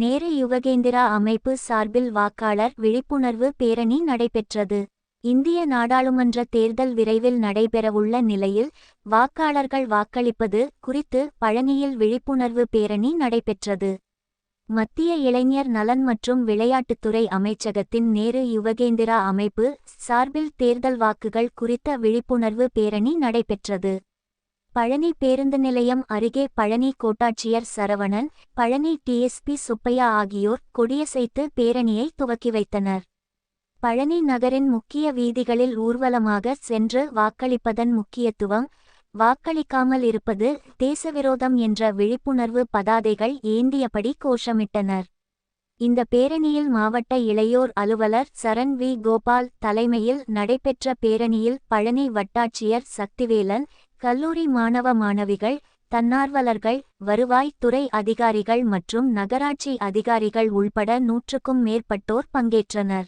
நேரு யுவகேந்திரா அமைப்பு சார்பில் வாக்காளர் விழிப்புணர்வு பேரணி நடைபெற்றது. இந்திய நாடாளுமன்ற தேர்தல் விரைவில் நடைபெறவுள்ள நிலையில் வாக்காளர்கள் வாக்களிப்பது குறித்து பழனியில் விழிப்புணர்வு பேரணி நடைபெற்றது. மத்திய இளைஞர் நலன் மற்றும் விளையாட்டுத்துறை அமைச்சகத்தின் நேரு யுவகேந்திரா அமைப்பு சார்பில் தேர்தல் வாக்குகள் குறித்த விழிப்புணர்வு பேரணி நடைபெற்றது. பழனி பேருந்து நிலையம் அருகே பழனி கோட்டாட்சியர் சரவணன் பழனி டிஎஸ்பி சுப்பையா ஆகியோர் கொடியசைத்து பேரணியை துவக்கி வைத்தனர். பழனி நகரின் முக்கிய வீதிகளில் ஊர்வலமாக சென்று வாக்களிப்பதன் முக்கியத்துவம் வாக்களிக்காமல் இருப்பது தேசவிரோதம் என்ற விழிப்புணர்வு பதாதைகள் ஏந்தியபடி கோஷமிட்டனர். இந்த பேரணியில் மாவட்ட இளையோர் அலுவலர் சரண் வி. கோபால் தலைமையில் நடைபெற்ற பேரணியில் பழனி வட்டாட்சியர் சக்திவேலன் கல்லூரி மாணவ மாணவிகள் தன்னார்வலர்கள் வருவாய் துறை அதிகாரிகள் மற்றும் நகராட்சி அதிகாரிகள் உள்பட நூற்றுக்கும் மேற்பட்டோர் பங்கேற்றனர்.